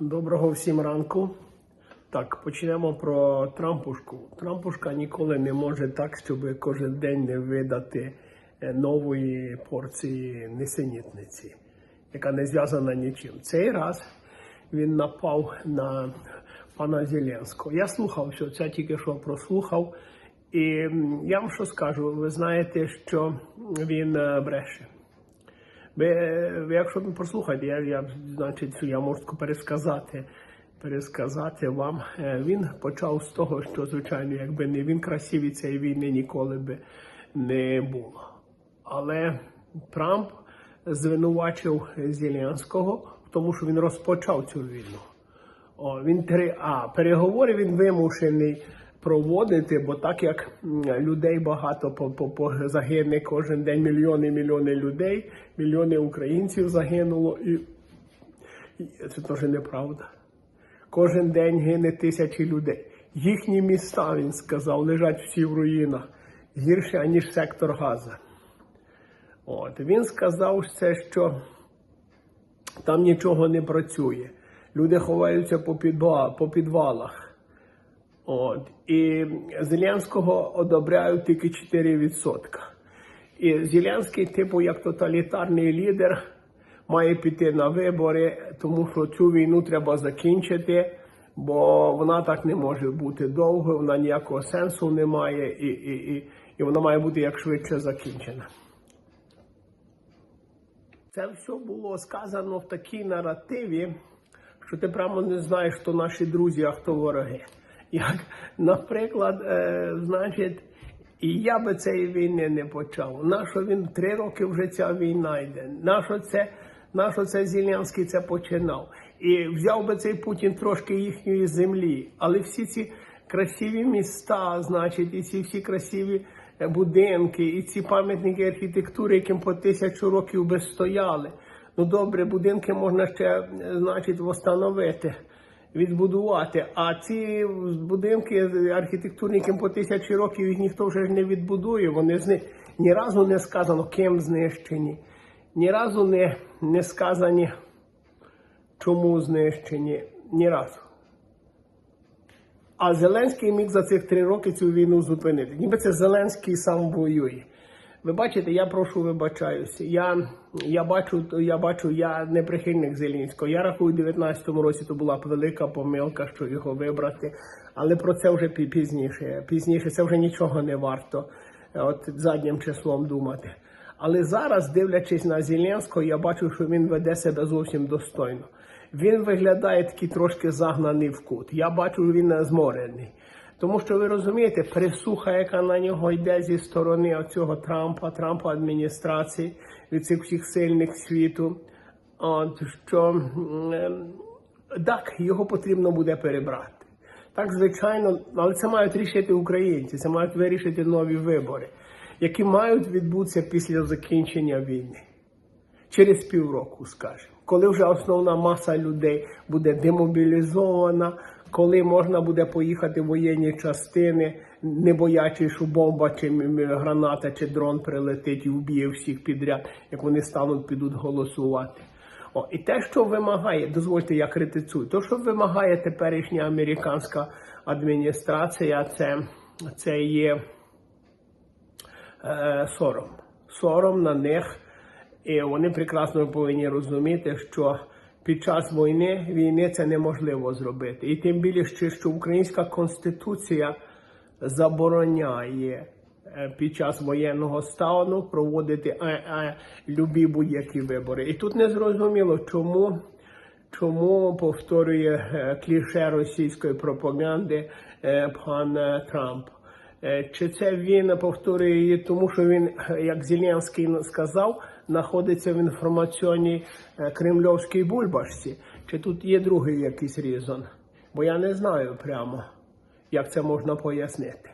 Доброго всім ранку. Так, почнемо про Трампушку. Трампушка ніколи не може так, щоб кожен день не видати е, нової порції несенітниці, яка не зв'язана нічим. Цей раз він напав на пана Зеленського. Я слухав все, це тільки що прослухав. І я вам що скажу, ви знаєте, що він е, бреше. Ви, якщо ви послухаєте, я, я, значить, я можу пересказати, пересказати вам. Е, Він почав з того, що, звичайно, якби не він красивий, цієї війни ніколи би не було. Але Трамп звинувачив Зеленського в тому, що він розпочав цю війну. О, він три а переговори він вимушений проводити, бо так як людей багато загине кожен день мільйони мільйони людей, мільйони українців загинуло, і, і це теж неправда. Кожен день гине тисячі людей. Їхні міста, він сказав, лежать всі в руїнах гірше, аніж сектор Газа. От він сказав це, що там нічого не працює. Люди ховаються по підвалах. От. І Зеленського одобряють тільки 4%. І Зеленський, типу, як тоталітарний лідер, має піти на вибори, тому що цю війну треба закінчити, бо вона так не може бути довго, вона ніякого сенсу не має, і, і, і, і вона має бути як швидше закінчена. Це все було сказано в такій наративі, що ти прямо не знаєш, хто наші друзі, а хто вороги. Як, наприклад, е, значить, і я би цієї війни не почав. Нащо він три роки вже ця війна йде? Нащо це, нащо це Зеленський це починав? І взяв би цей Путін трошки їхньої землі, але всі ці красиві міста, значить, і ці всі красиві е, будинки, і ці пам'ятники архітектури, яким по тисячу років би стояли. Ну добре, будинки можна ще, е, значить, встановити, відбудувати. А ці будинки архітектурні, яким по тисячі років їх ніхто вже не відбудує. Вони зни... ні разу не сказано, ким знищені, ні разу не, не сказані, чому знищені, ні разу. А Зеленський міг за цих три роки цю війну зупинити. Ніби це Зеленський сам воює. Ви бачите, я прошу вибачаюся. Я, я бачу, я бачу, я не прихильник Зеленського. Я рахую, у 19-му році то була велика помилка, що його вибрати. Але про це вже пізніше. Пізніше це вже нічого не варто е, от заднім числом думати. Але зараз, дивлячись на Зеленського, я бачу, що він веде себе зовсім достойно. Він виглядає такий трошки загнаний в кут. Я бачу, він зморений. Тому що ви розумієте, присуха, яка на нього йде зі сторони оцього Трампа, Трампа адміністрації, від цих всіх сильних світу, от, що так, його потрібно буде перебрати. Так, звичайно, але це мають рішити українці, це мають вирішити нові вибори, які мають відбутися після закінчення війни через півроку, скажімо, коли вже основна маса людей буде демобілізована, коли можна буде поїхати в воєнні частини, не боячись, що бомба чи граната чи дрон прилетить і вб'є всіх підряд, як вони стануть, підуть голосувати. О, і те, що вимагає, дозвольте, я критицюю, то, що вимагає теперішня американська адміністрація, це, це є е, сором. Сором на них. І вони прекрасно повинні розуміти, що під час війни війни це неможливо зробити. І тим більше, що українська конституція забороняє е, під час воєнного стану проводити е, е, любі будь-які вибори. І тут не зрозуміло, чому. Чому повторює кліше російської пропаганди пан Трамп? Е, Чи це він повторює її, тому що він, як Зеленський сказав, знаходиться в інформаційній е, кремльовській бульбашці? Чи тут є другий якийсь різон? Бо я не знаю прямо, як це можна пояснити.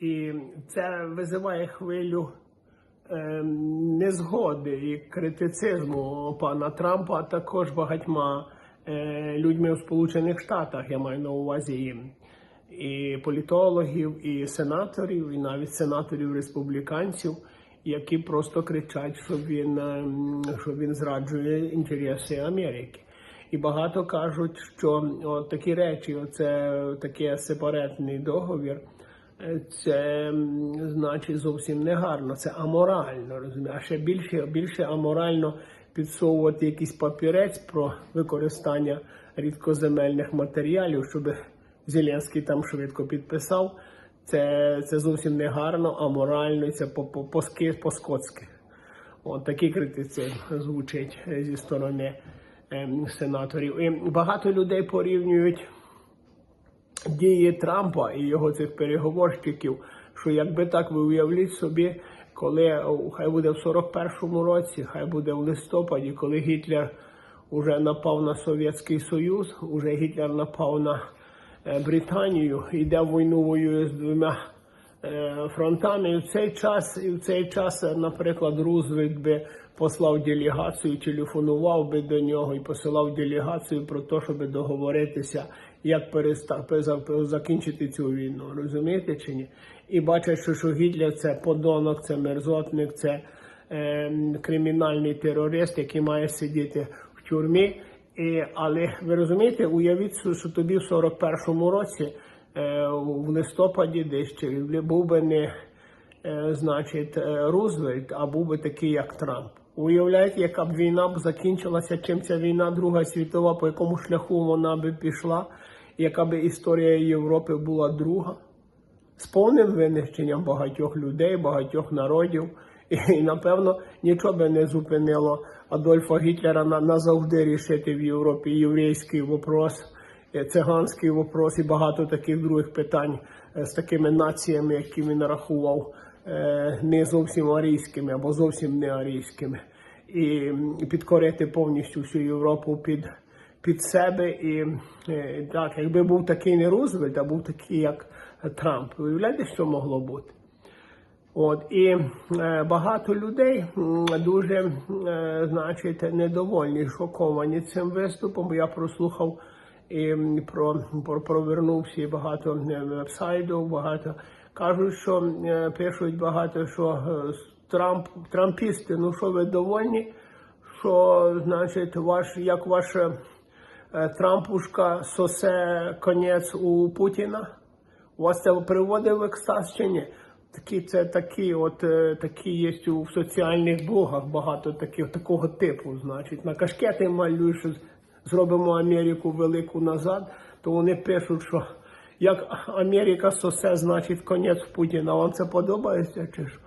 І це визиває хвилю е, незгоди і критицизму пана Трампа, а також багатьма людьми у Сполучених Штатах. Я маю на увазі і, політологів, і сенаторів, і навіть сенаторів республіканців, які просто кричать, що він, е, що він зраджує інтереси Америки. І багато кажуть, що от такі речі, оце такий сепаратний договір, е, це значить зовсім не гарно, це аморально, розумієш? А ще більше, більше аморально підсовувати якийсь папірець про використання рідкоземельних матеріалів, щоб Зеленський там швидко підписав. Це, це зовсім не гарно, аморально, і це по- по- по-скотськи. От такі критиці звучать зі сторони ем, сенаторів. І багато людей порівнюють дії Трампа і його цих переговорщиків, що якби так ви уявліть собі, коли хай буде в 41-му році, хай буде в листопаді, коли Гітлер уже напав на Совєтський Союз, уже Гітлер напав на Британію, йде війну воює з двома е, фронтами. І в цей час, і в цей час, е, наприклад, Рузвельт би послав делегацію, телефонував би до нього і посилав делегацію про те, щоб договоритися, як переста- переза- закінчити цю війну. Розумієте чи ні? І бачать, що, що Гітлер це подонок, це мерзотник, це е, кримінальний терорист, який має сидіти в тюрмі. І, але ви розумієте, уявіть, що тобі в 41-му році, е, в листопаді, десь був би не е, значить, е, Рузвельт, а був би такий, як Трамп. Уявляєте, яка б війна б закінчилася, чим ця війна, Друга світова, по якому шляху вона би пішла, яка би історія Європи була друга з повним винищенням багатьох людей, багатьох народів. І напевно нічого би не зупинило Адольфа Гітлера назавжди рішити в Європі єврейський вопрос, е, циганський вопрос і багато таких других питань е, з такими націями, які він рахував е, не зовсім арійськими або зовсім не арійськими, і підкорити повністю всю Європу під під себе. І так, якби був такий не Рузвельт, а був такий, як Трамп. Уявляєте, що могло бути? От і е, багато людей дуже, е, значить, недовольні, шоковані цим виступом. Я прослухав і про, про провернувся багато е, вебсайтів, багато кажуть, що пишуть багато, що Трамп трампісти, ну що ви довольні? Що значить, ваш як ваша Трампушка сосе конець у Путіна? У вас це приводить в екстаз чи ні? Такі це такі, от е, такі є у соціальних блогах багато таких такого типу. Значить, на кашкети що зробимо Америку велику назад, то вони пишуть, що як Америка сосе, значить конець Путіна. Вам це подобається чи що?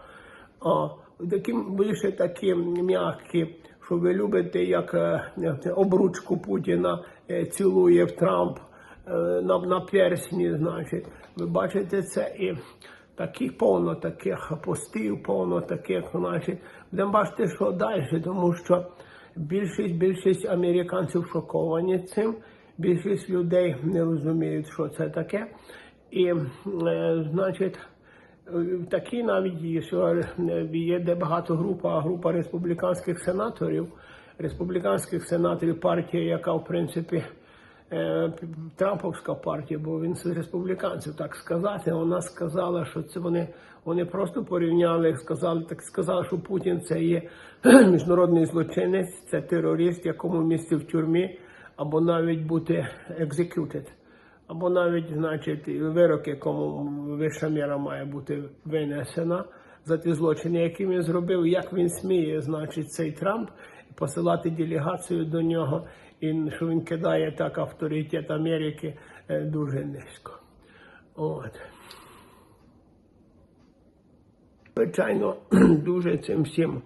А, такі більше такі м'які, що ви любите, як е, обручку Путіна е, цілує Трамп на, на персні, значить. Ви бачите це і таких повно таких постів, повно таких, значить. Будемо бачити, що далі, тому що більшість, більшість американців шоковані цим, більшість людей не розуміють, що це таке. І, е, значить, Такі навіть є, що є де багато група, група республіканських сенаторів, республіканських сенаторів партія, яка в принципі е, Трамповська партія, бо він з республіканців, так сказати. Вона сказала, що це вони, вони просто порівняли, сказали, так сказали, що Путін це є міжнародний злочинець, це терорист, якому місці в тюрмі, або навіть бути executed або навіть, значить, вирок, якому вища міра має бути винесена за ті злочини, які він зробив, як він сміє, значить, цей Трамп посилати делегацію до нього, і що він кидає так авторитет Америки е, дуже низько. От. Звичайно, дуже цим всім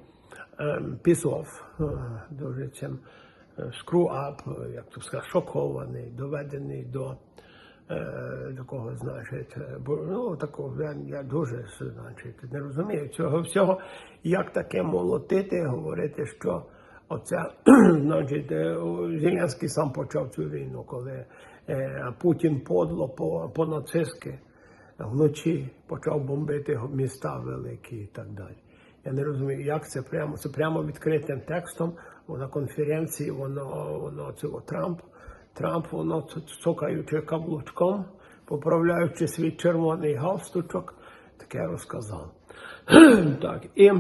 ем, пісов, е, дуже цим скру-ап, як то сказати, шокований, доведений до е, такого, значить, е, ну, такого, я, я дуже, значить, не розумію цього всього, як таке молотити, говорити, що оце, значить, е, Зеленський сам почав цю війну, коли е, Путін подло по, по нацистськи вночі почав бомбити міста великі і так далі. Я не розумію, як це прямо. Це прямо відкритим текстом. На конференції воно воно цього Трамп. Трамп воно цокаючи каблучком, поправляючи свій червоний галстучок, таке розказав. так, і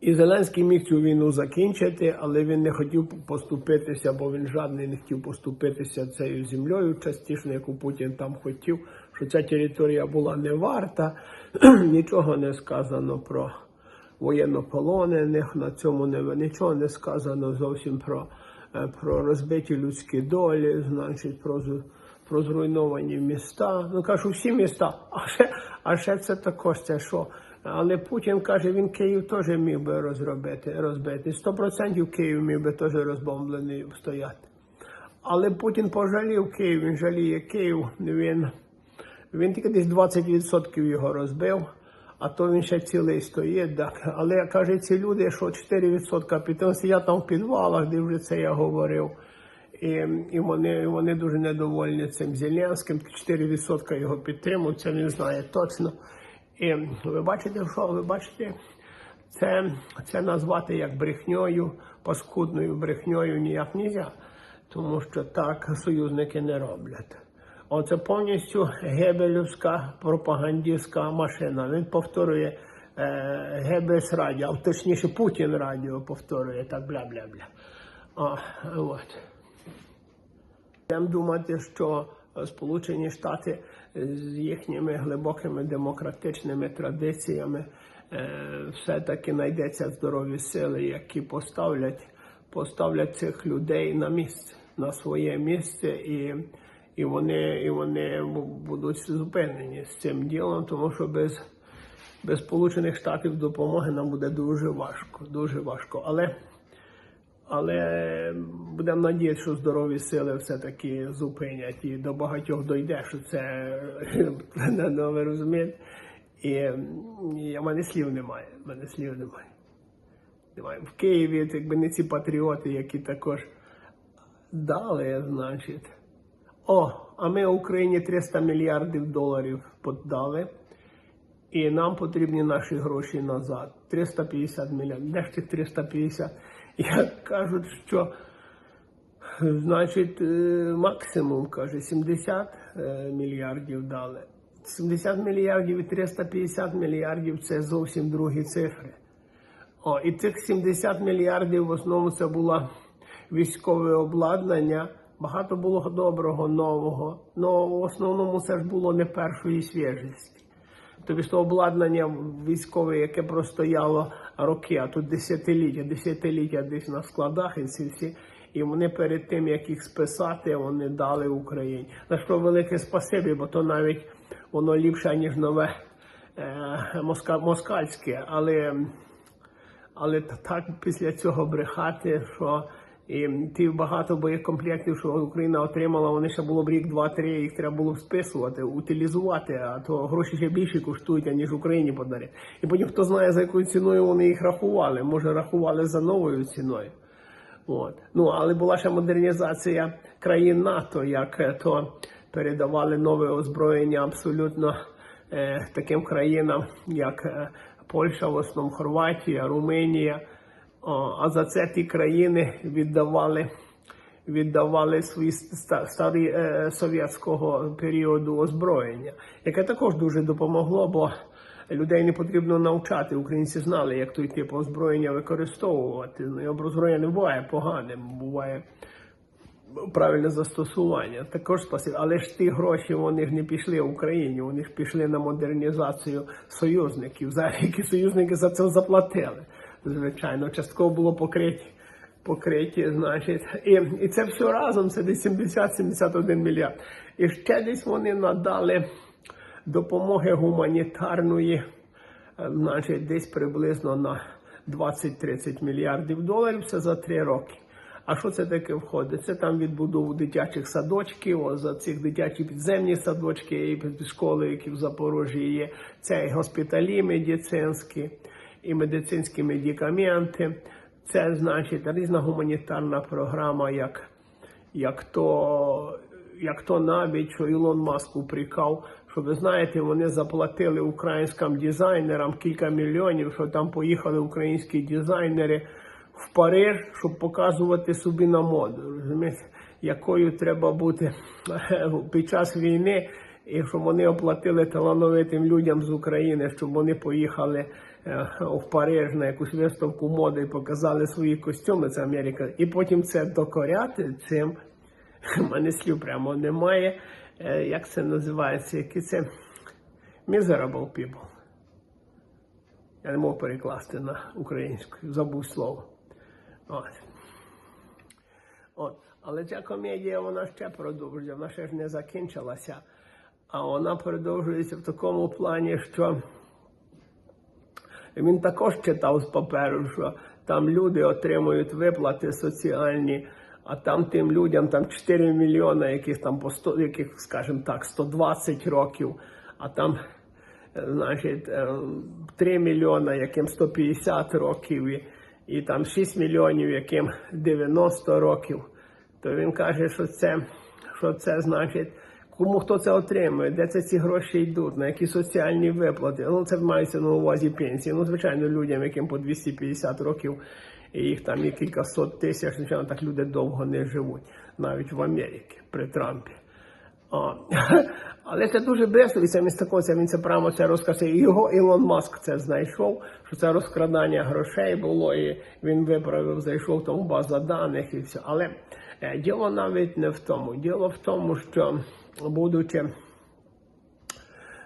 І Зеленський міг цю війну закінчити, але він не хотів поступитися, бо він жадний не хотів поступитися цією землею частіше, яку Путін там хотів, що ця територія була не варта. Нічого не сказано про воєннополонених, на цьому не нічого не сказано зовсім про, е, про розбиті людські долі, значить, про, про зруйновані міста. Ну кажу, всі міста, а ще, а ще це також це що. Але Путін каже, він Київ теж міг би розробити, розбити. Сто процентів Київ міг би теж розбомблений стояти. Але Путін пожалів Київ, він жаліє Київ. Він, він тільки десь 20% його розбив, а то він ще цілий стоїть. Так. Але каже, ці люди, що 4% під сидять там в підвалах, де вже це я говорив. І, і вони, і вони дуже недовольні цим Зеленським. 4% його підтримують, це він знає точно. І ви бачите, що ви бачите, це, це назвати як брехньою, паскудною брехньою ніяк не тому що так союзники не роблять. Оце повністю гебелівська пропагандистська машина. Він повторює е, Гебельс радіо, точніше Путін радіо повторює так бля-бля-бля. А, от. Будемо думати, що Сполучені Штати з їхніми глибокими демократичними традиціями е, все-таки знайдеться здорові сили, які поставлять, поставлять цих людей на місце, на своє місце, і, і, вони, і вони будуть зупинені з цим ділом, тому що без, без Сполучених Штатів допомоги нам буде дуже важко, дуже важко. Але але будемо надіятися, що здорові сили все-таки зупинять і до багатьох дойде, що це ну, ви розумієте. І, і мене слів немає. Мене слів немає. немає. В Києві, якби не ці патріоти, які також дали, значить. О, а ми Україні 300 мільярдів доларів подали. І нам потрібні наші гроші назад. 350 мільйонів. Де ж ці 350? Як кажуть, що значить е, максимум каже 70 е, мільярдів дали. 70 мільярдів і 350 мільярдів це зовсім другі цифри. О, і цих 70 мільярдів в основному це було військове обладнання. Багато було доброго, нового. але в основному це ж було не першої свіжості. Тобто обладнання військове, яке простояло роки, а тут десятиліття, десятиліття десь на складах і ці всі. І вони перед тим, як їх списати, вони дали Україні. За що велике спасибі, бо то навіть воно ліпше, ніж нове е, моска, москальське. Але але так після цього брехати, що і ті багато боєкомплектів, що Україна отримала, вони ще було б рік, два-три, їх треба було б списувати, утилізувати, а то гроші ще більше коштують, аніж Україні подарять. І потім хто знає, за якою ціною вони їх рахували. Може, рахували за новою ціною. От. Ну, але була ще модернізація країн НАТО, як е, то передавали нове озброєння абсолютно е, таким країнам, як е, Польща, в основному Хорватія, Румунія. А за це ті країни віддавали, віддавали свої ста- старі е, совєтського періоду озброєння, яке також дуже допомогло, бо людей не потрібно навчати. Українці знали, як той тип озброєння використовувати. Ну, і озброєння не буває поганим, буває правильне застосування. Також спасибі. Але ж ті гроші вони ж не пішли в Україні, вони ж пішли на модернізацію союзників. За які союзники за це заплатили. Звичайно, частково було покриті. Покриті, значить, і, і це все разом, це десь 70-71 мільярд. І ще десь вони надали допомоги гуманітарної, е, значить, десь приблизно на 20-30 мільярдів доларів. Це за три роки. А що це таке входить? Це там відбудову дитячих садочків, о, за цих дитячі підземні садочки і школи, які в Запорожжі є. Це і госпіталі медицинські, і медицинські медикаменти. Це значить різна гуманітарна програма, як, як то. Як то навіть що Ілон Маск упрекав, що ви знаєте, вони заплатили українським дизайнерам кілька мільйонів, що там поїхали українські дизайнери в Париж, щоб показувати собі на моду. Розумієте, якою треба бути під час війни, і щоб вони оплатили талановитим людям з України, щоб вони поїхали в на якусь виставку моди і показали свої костюми. Це Америка. І потім це докоряти цим. Мене слів прямо немає. Е, Як це називається? Які це miserable people. Я не можу перекласти на українську, забув слово. От. От. Але ця комедія вона ще продовжує, вона ще ж не закінчилася. А вона продовжується в такому плані, що він також читав з паперу, що там люди отримують виплати соціальні, а там тим людям там 4 мільйони, яких там по 100, яких, скажімо так, 120 років, а там, е, значить, е, 3 мільйони, яким 150 років, і, і там 6 мільйонів, яким 90 років. То він каже, що це, що це значить. Кому хто це отримує, де це ці гроші йдуть, на які соціальні виплати. Ну це мається на увазі пенсії. Ну, звичайно, людям, яким по 250 років, і їх там є кількасот тисяч, звичайно, так люди довго не живуть, навіть в Америці при Трампі. А, але це дуже бресливо, і це містакоця, він це прямо це розказує. Його Ілон Маск це знайшов, що це розкрадання грошей було, і він виправив, зайшов там в базу даних і все. Але е, діло навіть не в тому. Діло в тому, що будучи.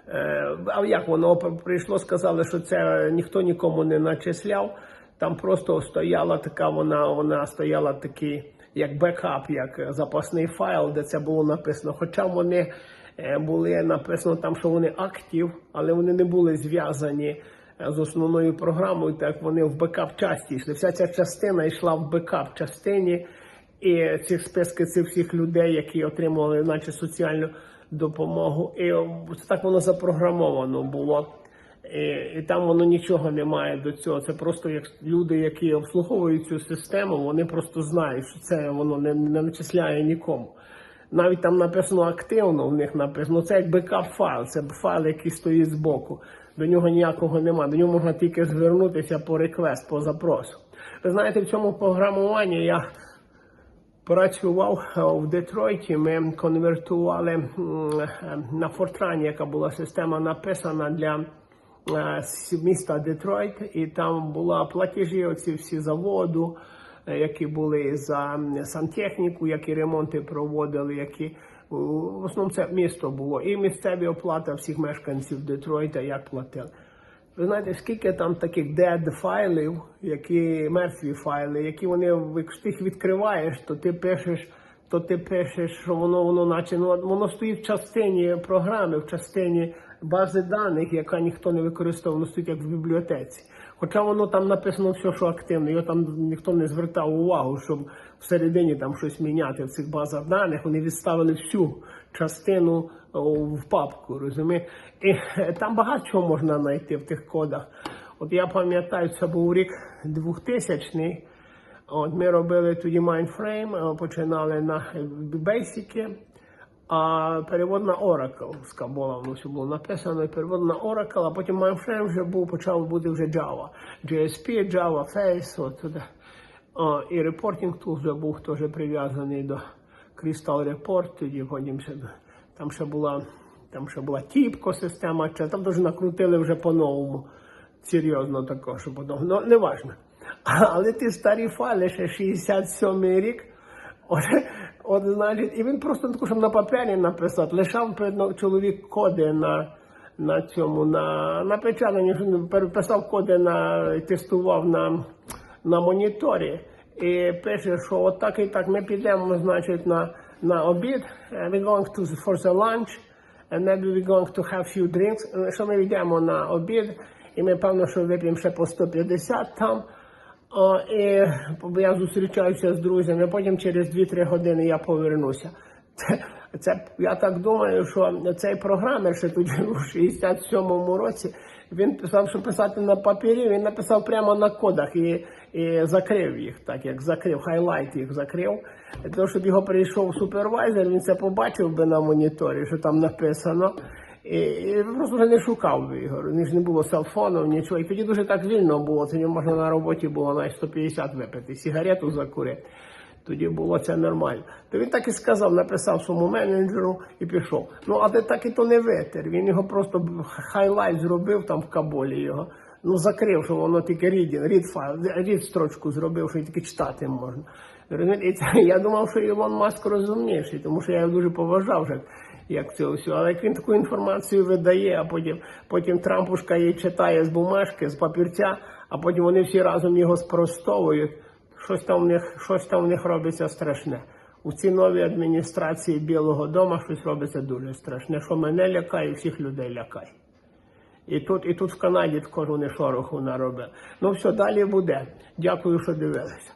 Е, А як воно прийшло, сказали, що це ніхто нікому не начисляв. Там просто стояла така, вона вона стояла такий, як бекап, як запасний файл, де це було написано. Хоча вони е, були написано там, що вони актив, але вони не були зв'язані е, з основною програмою, так вони в бекап часті йшли. Вся ця частина йшла в бекап частині. І ці списки цих всіх людей, які отримували, наче соціальну допомогу, і так воно запрограмовано було. І, і там воно нічого немає до цього. Це просто як люди, які обслуговують цю систему, вони просто знають, що це воно не, не начисляє нікому. Навіть там написано активно, в них написано, це як бекап файл, це файл, який стоїть збоку. До нього ніякого немає. До нього можна тільки звернутися по реквест, по запросу. Ви знаєте, в цьому програмуванні я працював е, в Детройті. Ми конвертували е, на Фортрані, яка була система написана для е, міста Детройт, і там була платежі, оці всі заводу, е, які були за сантехніку, які ремонти проводили, які в основному це місто було. І місцеві оплата всіх мешканців Детройта, як платили. Ви знаєте, скільки там таких dead файлів, які мертві файли, які вони, якщо ти їх відкриваєш, то ти пишеш, то ти пишеш, що воно воно наче ну, воно стоїть в частині програми, в частині бази даних, яка ніхто не використовує, воно стоїть як в бібліотеці. Хоча воно там написано все, що активно, його там ніхто не звертав увагу, щоб всередині там щось міняти в цих базах даних. Вони відставили всю частину в папку, розумієте? І е, там багато чого можна знайти в тих кодах. От я пам'ятаю, це був рік 2000 От ми робили тоді Mindframe, е, починали на Basic, а перевод на Oracle була, воно все було написано, і перевод на Oracle, а потім Mindframe вже був, почав бути вже Java. GSP, Java, Face, от туди. І репортинг тут вже був теж прив'язаний до Crystal Report, тоді потім ще там ще була там ще була тіпко система, чи там дуже накрутили вже по-новому. Серйозно також, що по-новому. Ну, не важно. Але ті старі файли, ще 67-й рік, от, от, значить, і він просто таку, щоб на папері написати, лишав перед чоловік коди на, на цьому, на, на печатанні, переписав коди на тестував на, на моніторі. І пише, що от так і так ми підемо, значить, на, на обід, Uh, we're going to for the lunch, and maybe we're going to have few drinks. Е, Що ми йдемо на обід, і ми певно, що вип'ємо ще по 150 там. О, і я зустрічаюся з друзями, потім через 2-3 години я повернуся. Це, це, я так думаю, що цей програмер ще тоді у 67-му році він писав, що писати на папері, він написав прямо на кодах і, і закрив їх, так як закрив, хайлайт їх закрив. Для того, щоб його прийшов супервайзер, він це побачив би на моніторі, що там написано. І, і просто вже не шукав би його. Ні ж не було селфонів, нічого. І тоді дуже так вільно було. Тоді можна на роботі було навіть 150 випити, сигарету закурити. Тоді було це нормально. То він так і сказав, написав своєму менеджеру і пішов. Ну, але так і то не витер. Він його просто хайлайт зробив там в Каболі його. Ну, закрив, що воно тільки рідін, рід файл, рід строчку зробив, що тільки читати можна. І я думав, що Ілон Маск розумніший, тому що я його дуже поважав вже, як це все. Але як він таку інформацію видає, а потім, потім Трампушка її читає з бумажки, з папірця, а потім вони всі разом його спростовують щось там в них щось там в них робиться страшне. У цій новій адміністрації Білого Дома щось робиться дуже страшне, що мене лякає, всіх людей лякає. І тут і тут в Канаді також не шороху наробив. Ну все, далі буде. Дякую, що дивилися.